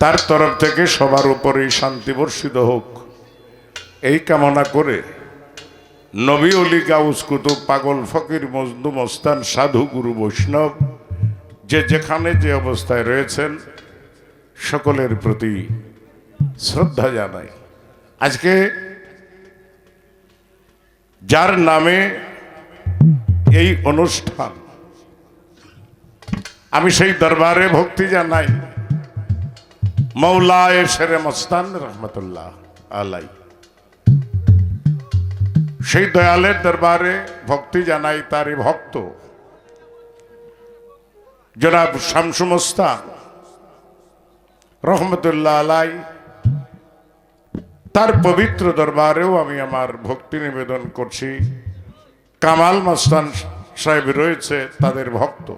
তার তরফ থেকে সবার উপরেই শান্তি বর্ষিত হোক। এই কামনা করে নবী অলি গাউস কুতুব পাগল ফকির মজদু মস্তান সাধু গুরু বৈষ্ণব যে যেখানে যে অবস্থায় রয়েছেন, সকলের প্রতি শ্রদ্ধা জানাই। আজকে যার নামে এই অনুষ্ঠান, আমি সেই দরবারে ভক্তি জানাই। মৌলায় শেরে মস্তান রহমতুল্লাহ আলাই। সেই দয়ালের দরবারে ভক্তি জানাই তারই ভক্ত। জনাব শামসু মস্তান রহমতুল্লাহ আলাই, তার পবিত্র দরবারেও আমি আমার ভক্তি নিবেদন করছি। কামাল মস্তান সাহেব রয়েছে তাদের ভক্ত।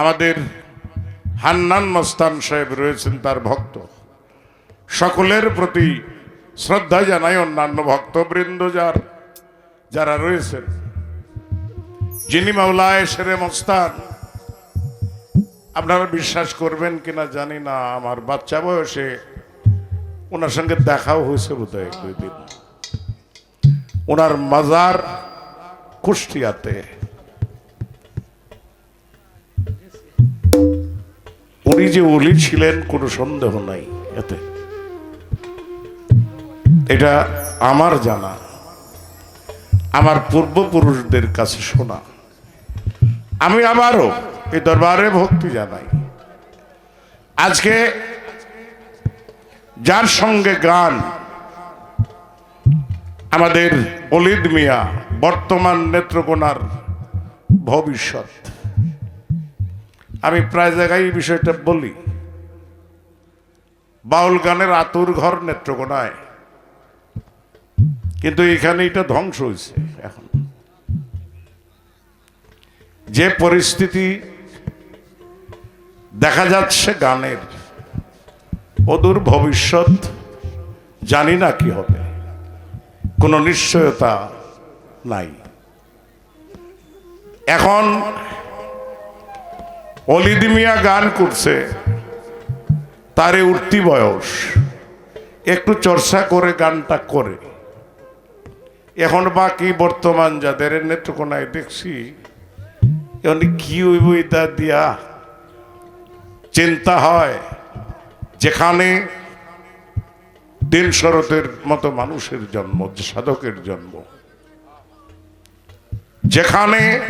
আমাদের হান্নান মস্তান সাহেব রয়েছেন তার ভক্ত। সকলের প্রতি শ্রদ্ধা জানাই অন্যান্য ভক্তবৃন্দ যার, যারা রয়েছেন। যিনি মাওলায় সেরে মস্তান, আপনারা বিশ্বাস করবেন কিনা জানি না, আমার বাচ্চা বয়সে ওনার সঙ্গে দেখাও হয়েছে বোধ হয় দুই দিন। ওনার মাজার কুষ্টিয়াতে। উনি যে অলি ছিলেন, কোনো সন্দেহ নাই এতে। এটা আমার জানা। আমার পূর্বপুরুষদের কাছে শোনা। আমি আবারও এই দরবারে ভক্তি জানাই। আজকে যার সঙ্গে গান, আমাদের অলিদ মিয়া, বর্তমান নেত্রকোনার ভবিষ্যৎ। আমি প্রায় জায়গায় এই বিষয়টা বলি। বাউল গানের আতুর ঘর নেত্রকোনায়। কিন্তু এখানে এটা ধ্বংস হয়েছে এখন। যে পরিস্থিতি দেখা যাচ্ছে গানের, অদূর ভবিষ্যৎ জানি না কি হবে। কোনো নিশ্চয়তা নাই। এখন অলিদ মিয়া গান করছে। তারে উঠতি বয়স। একটু চর্চা করে গানটা করে। এখন বাকি বর্তমান যাদের নেত্রকোনায় দেখছি কি হইব দিয়া চিন্তা হয়। যেখানে দিন শরতের মতো মানুষের জন্ম সাধকের জন্ম। যেখানে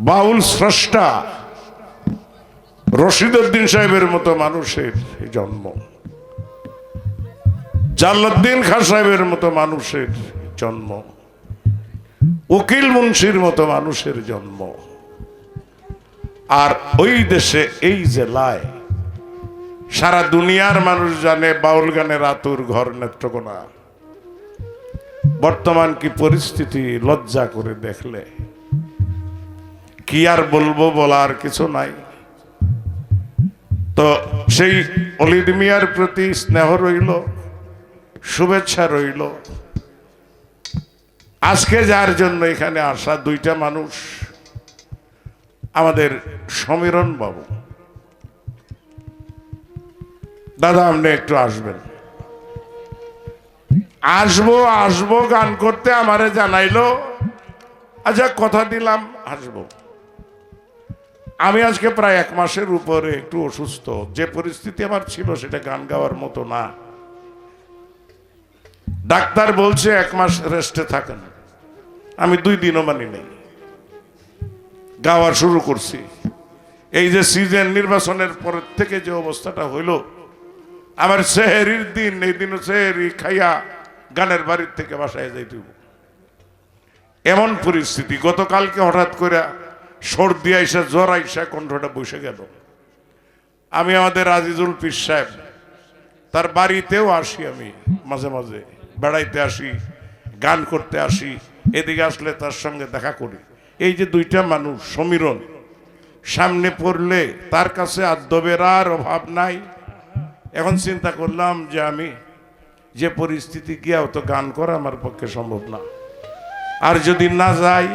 বাউল স্রষ্টা রশিদুদ্দিন সাহেবের মতো মানুষের জন্ম। জাল্লাদ্দিন খান সাহেবের মতো মানুষের জন্ম। উকিল মুন্সির মতো মানুষের জন্ম। আর ওই দেশে, এই জেলায় সারা দুনিয়ার মানুষ জানে বাউল গানের আতুর ঘর নেত্রকোনা। বর্তমান কি পরিস্থিতি, লজ্জা করে দেখলে। কি আর বলব বলার কিছু নাই। তো সেই অলিদ মিয়ার প্রতি স্নেহ রইল, শুভেচ্ছা রইল। আজকে যার জন্য এখানে আসা দুইটা মানুষ, আমাদের সমীরণ বাবু। দাদা, আপনি একটু আসবেন। আসব আসব, গান করতে আমারে জানাইলো। আচ্ছা কথা দিলাম, আসব। আমি আজকে প্রায় এক মাসের উপরে একটু অসুস্থ। যে পরিস্থিতি আমার ছিল সেটা গান গাওয়ার মতো না। ডাক্তার বলছে এক মাস রেস্টে থাকেন। আমি দুই দিনও মানি নেই। গাওয়া শুরু করছি। এই যে সিজন নির্বাচনের পরের থেকে যে অবস্থাটা হইল, আমার সেহেরির দিন, এই দিনও সেহেরি খাইয়া গানের বাড়ির থেকে বাসায় যাইতে। এমন পরিস্থিতি। গতকালকে হঠাৎ করে সর্দি আইসা, জ্বর আইসা, কণ্ঠটা বসে গেল। আমি আমাদের আজিজুল পিস সাহেব, তার বাড়িতেও আসি আমি মাঝে মাঝে, বেড়াইতে আসি, গান করতে আসি, এদিকে আসলে তার সঙ্গে দেখা করি। এই যে দুইটা মানুষ, সমীরণ, সামনে পড়লে তার কাছে আদ্যবের আর অভাব নাই। এখন চিন্তা করলাম যে আমি যে পরিস্থিতি গিয়াও তো গান করা আমার পক্ষে সম্ভব না। আর যদি না যাই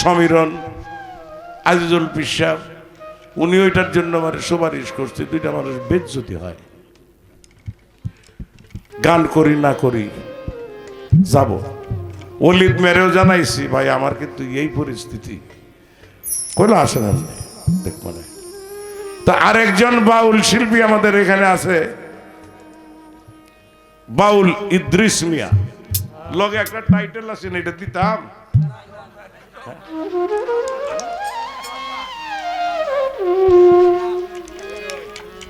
সমীরণ, আজিজুল পিসাব উনি ওইটার জন্য আমার সুপারিশ করছে, দুইটা মানুষ বেজ্জতি হয়। গান করি, না করি, যাব। অলিদ মেরেও জানাইছি, ভাই, আমার কিন্তু এই পরিস্থিতি। কইলো, আসেন আপনি দেখব না তা আরেকজন বাউল শিল্পী আমাদের এখানে আছে, বাউল ইদ্রিস মিয়া। লগে একটা টাইটেল আছে, না, এটা দিতাম?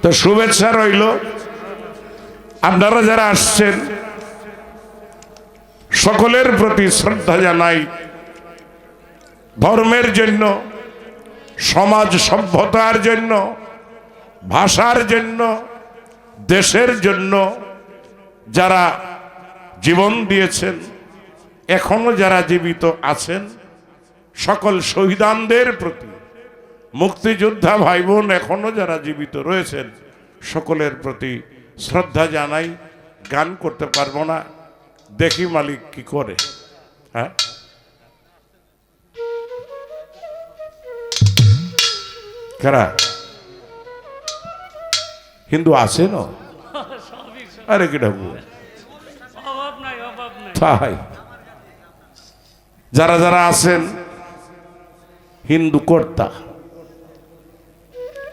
তো শুভেচ্ছা রইল। আপনারা যারা আসছেন, সকলের প্রতি শ্রদ্ধা জানাই। ধর্মের জন্য, সমাজ সভ্যতার জন্য, ভাষার জন্য, দেশের জন্য যারা জীবন দিয়েছেন, এখনও যারা জীবিত আছেন সকল শহীদানদের প্রতি মুক্তিযোদ্ধা ভাই বোন এখনও যারা জীবিত রয়েছেন সকলের প্রতি শ্রদ্ধা জানাই গান করতে পারব না দেখি মালিক কি করে হ্যাঁ? কারা? হিন্দু আছে না আরে কি ডাকবো তাই। যারা যারা আছেন হিন্দু কর্তা।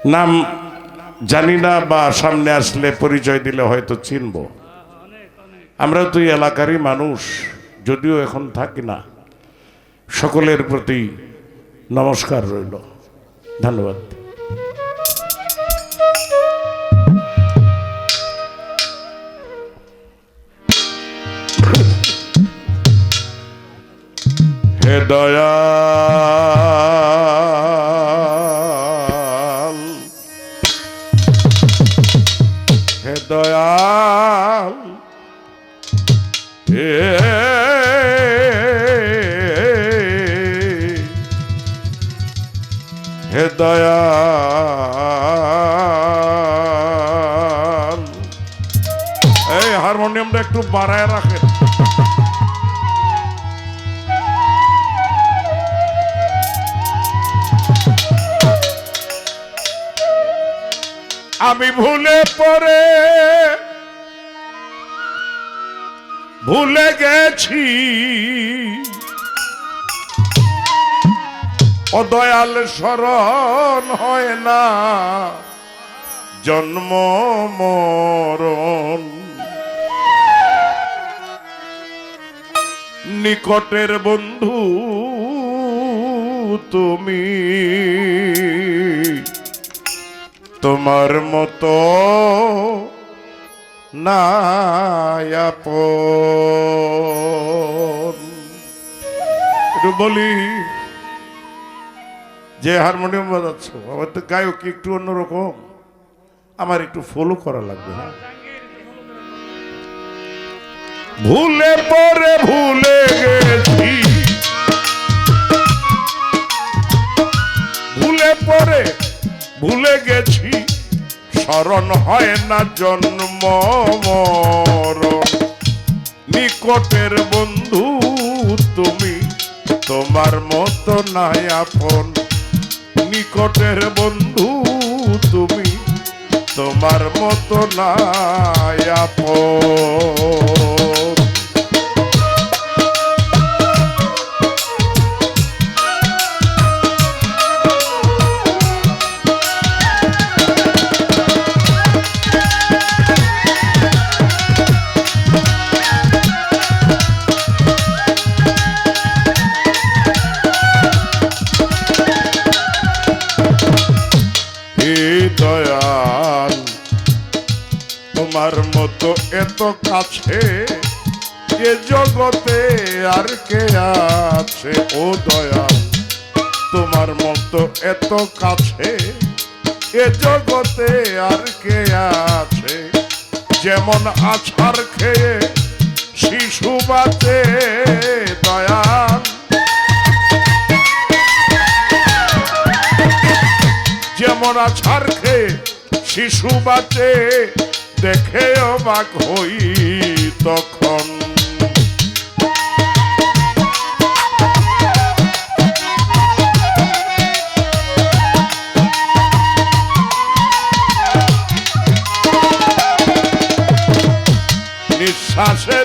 নাম জানি না বা সামনে আসলে পরিচয় দিলে হয়তো চিনব। আমরা তো এলাকারই মানুষ, যদিও এখন থাকি না। সকলের প্রতি নমস্কার রইল। ধন্যবাদ। হে দয়াল বাড়ায় রাখেন আমি ভুলে পরে ভুলে গেছি। ও দয়াল স্মরণ হয় না জন্ম মরণ নিকটের বন্ধু তুমি। তোমার মতো একটু বলি, যে হারমোনিয়াম বাজাচ্ছ, আমার তো গায়ক একটু অন্যরকম। আমার একটু ফলো করা লাগবে হ্যাঁ? ভুলে পরে ভুলে গেছি। ভুলে পরে ভুলে গেছি, স্মরণ হয় না জন্ম নিকটের বন্ধু তুমি, তোমার মতো নাই আপন। নিকটের বন্ধু তুমি তোমার মতো না আপন। মতো এত কাছে এ জগতে আর কে আছে? ও দয়াল, তোমার মতো এত কাছে এ জগতে আর কে আছে? যেমন আছার খেয়ে শিশু বাতে দয়াল। যেমন আছার খেয়ে শিশু বাঁচে দেখে অবাক হই তখন। নিঃশ্বাসে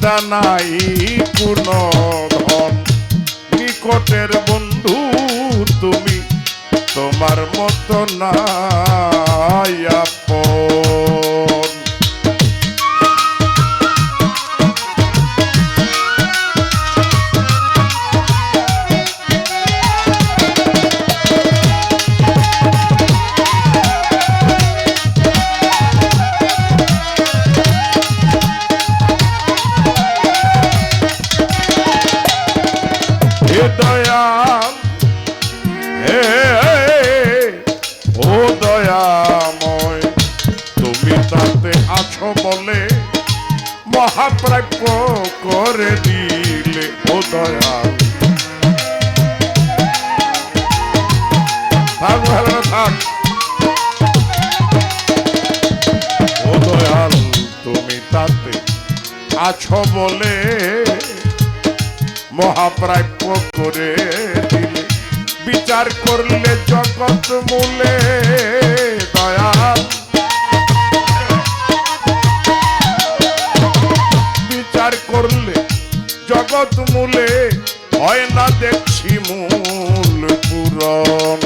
সস্তা নাই কোন ধন নিকটের বন্ধু তুমি তোমার মতো নাই আছো বলে মহাপ্রাপ্য করে দিলে। বিচার করলে জগৎ মূলে দয়াল বিচার করলে জগৎ মূলে, হয় না দেখছি মূল পূরণ।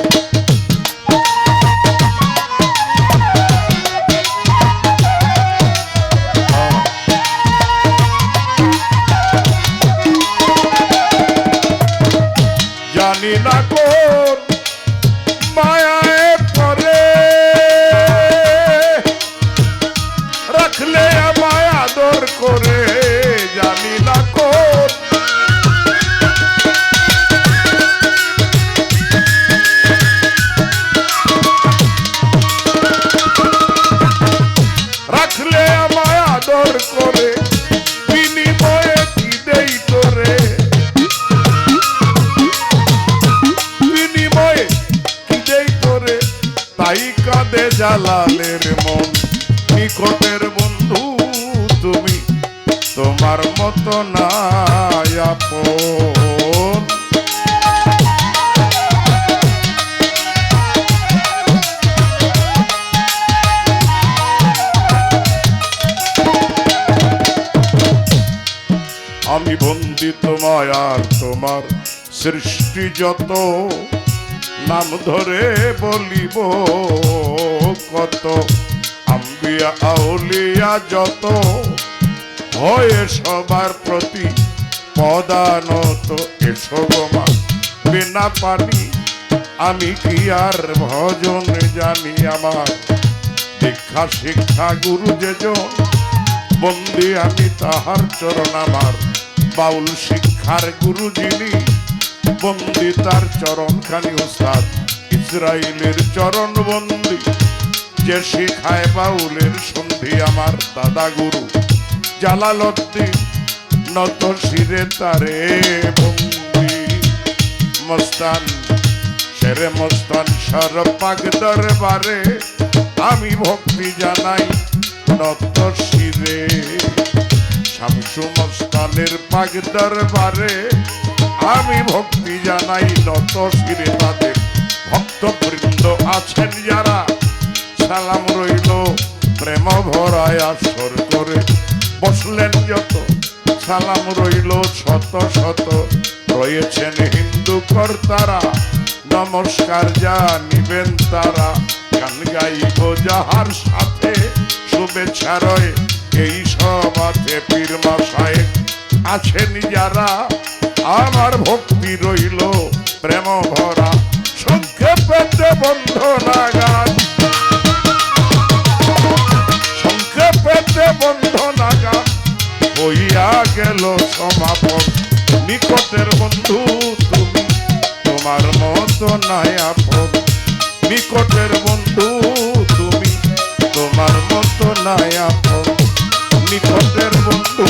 আমি বন্দিত মায়ার তোমার সৃষ্টি যত, নাম ধরে বলিব কত, আম্বিয়া আউলিয়া যত। হয়ে সবার প্রতি পদানত, এসো গোমা বিনা পানি আমি কি আর ভজন জানি আমার? দীক্ষা শিক্ষা গুরু যেজন বন্দি আমি তাহার চরণ আমার। বাউল শিক্ষার গুরু যিনি বন্দি তার চরণ খানি উস্তাদ ইসরায়েলের চরণ বন্দি। যে শিখায় বাউলের সন্ধি আমার দাদা গুরু, জালালউদ্দিন নত শিরে তারে বন্দি। মস্তান শেরে মস্তান সর পাক দরবারে, আমি ভক্তি জানাই নত শিরে। শামসু মস্তানের পাক দরবারে আমি ভক্তি জানাই নত শিরে তাদের ভক্তবৃন্দ আছেন যারা, সালাম রইল, প্রেম ভরায় আসর করে। বসলেন যত, সালাম রইল শত শত। রয়েছেন হিন্দু কর্তারা, নমস্কার জানিবেন তারা। গান গাইব যাহার সাথে, শুভেচ্ছা রয়ে। এই সমাজে পীর মাসায় আছেন যারা আমার ভক্তি রইল প্রেম ভরা সংক্ষেপে বন্ধ নাগাদ। সংক্ষেপে বন্ধ নাগাদ হইয়া গেল সমাপন। নিকটের বন্ধু তুমি, তোমার মতো নাই আপন নিকটের বন্ধু তুমি, তোমার মতো নাই আপন নিকটের বন্ধু